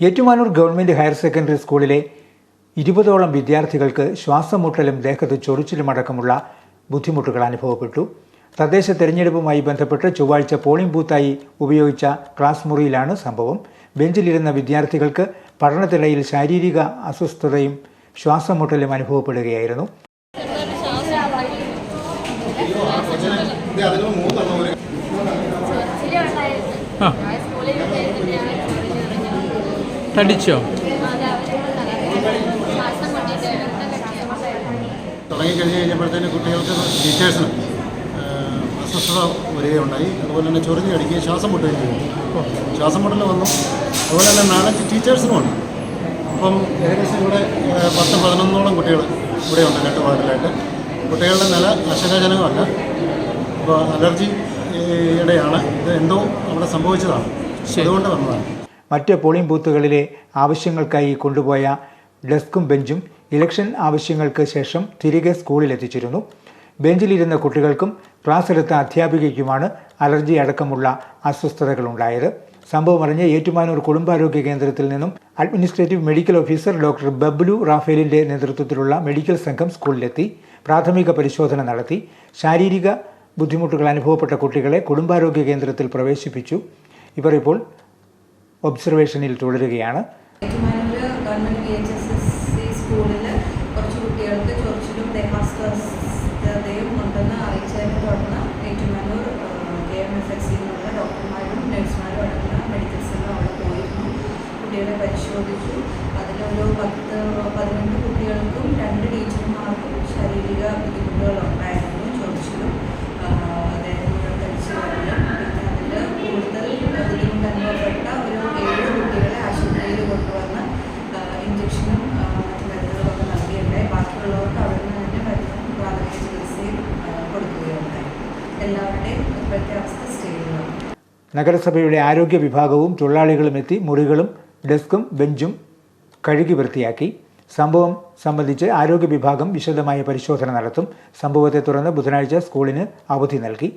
Ettumanoor government higher secondary സ്കൂളിലെ ഇരുപതോളം വിദ്യാർത്ഥികൾക്ക് ശ്വാസമുട്ടലും ദേഹത്ത് ചൊറിച്ചിലും അടക്കമുള്ള ബുദ്ധിമുട്ടുകൾ അനുഭവപ്പെട്ടു. തദ്ദേശ തെരഞ്ഞെടുപ്പുമായി ബന്ധപ്പെട്ട് ചൊവ്വാഴ്ച പോളിംഗ് ബൂത്തായി ഉപയോഗിച്ച ക്ലാസ് മുറിയിലാണ് സംഭവം. ബെഞ്ചിലിരുന്ന വിദ്യാർത്ഥികൾക്ക് പഠനത്തിനിടയിൽ ശാരീരിക അസ്വസ്ഥതയും ശ്വാസമുട്ടലും അനുഭവപ്പെടുകയായിരുന്നു. ആ. തടിച്ചോ? തുടങ്ങിക്കഴിഞ്ഞ് കഴിഞ്ഞപ്പോഴത്തേന് കുട്ടികൾക്ക് ടീച്ചേഴ്സിന് അസ്വസ്ഥത വരികയുണ്ടായി. അതുപോലെ തന്നെ ചൊറിഞ്ഞ് കടിക്കുകയും ശ്വാസം മുട്ടുകയും ചെയ്തു. ശ്വാസം മുട്ടൽ വന്നു. അതുപോലെ തന്നെ നാലഞ്ച് ടീച്ചേഴ്സിനും ഉണ്ട്. അപ്പം ഏകദേശം ഇവിടെ പത്ത് പതിനൊന്നോളം കുട്ടികൾ ഇവിടെയുണ്ട് രണ്ട് വാർഡിലായിട്ട്. കുട്ടികളുടെ നില ആശങ്കാജനകമല്ല. അപ്പോൾ അലർജിയുടെയാണ് ഇത് എന്തോ അവിടെ സംഭവിച്ചതാണ്. അതുകൊണ്ട് വന്നതാണ്. മറ്റ് പോളിംഗ് ബൂത്തുകളിലെ ആവശ്യങ്ങൾക്കായി കൊണ്ടുപോയ ഡെസ്കും ബെഞ്ചും ഇലക്ഷൻ ആവശ്യങ്ങൾക്ക് ശേഷം തിരികെ സ്കൂളിലെത്തിച്ചിരുന്നു. ബെഞ്ചിലിരുന്ന കുട്ടികൾക്കും ക്ലാസ് എടുത്ത അധ്യാപികയ്ക്കുമാണ് അലർജി അടക്കമുള്ള അസ്വസ്ഥതകളുണ്ടായത്. സംഭവം അറിഞ്ഞ് ഏറ്റുമാനൂർ കുടുംബാരോഗ്യ കേന്ദ്രത്തിൽ നിന്നും administrative medical officer doctor Bablu റാഫേലിന്റെ നേതൃത്വത്തിലുള്ള മെഡിക്കൽ സംഘം സ്കൂളിലെത്തി പ്രാഥമിക പരിശോധന നടത്തി. ശാരീരിക ബുദ്ധിമുട്ടുകൾ അനുഭവപ്പെട്ട കുട്ടികളെ കുടുംബാരോഗ്യ കേന്ദ്രത്തിൽ പ്രവേശിപ്പിച്ചു. ഇവർ ഇപ്പോൾ ഒബ്സർവേഷനിൽ തുടരുകയാണ്. പരിശോധിച്ചു. അതിലൊരു പത്ത് നൽകിയിട്ടുണ്ടായി അവരുടെ തന്നെ മരുന്നും പ്രാഥമിക ചികിത്സയും കൊടുക്കുകയുണ്ടായി എല്ലാവരുടെയും ഇപ്പോഴത്തെ അവസ്ഥ സ്റ്റേബിളാണ് നഗരസഭയുടെ ആരോഗ്യ വിഭാഗവും തൊഴിലാളികളും എത്തി മുറികളും ഡെസ്കും ബെഞ്ചും കഴുകി വൃത്തിയാക്കി. സംഭവം സംബന്ധിച്ച് ആരോഗ്യ വിഭാഗം വിശദമായ പരിശോധന നടത്തും. സംഭവത്തെ തുടർന്ന് ബുധനാഴ്ച സ്കൂളിന് അവധി നൽകി.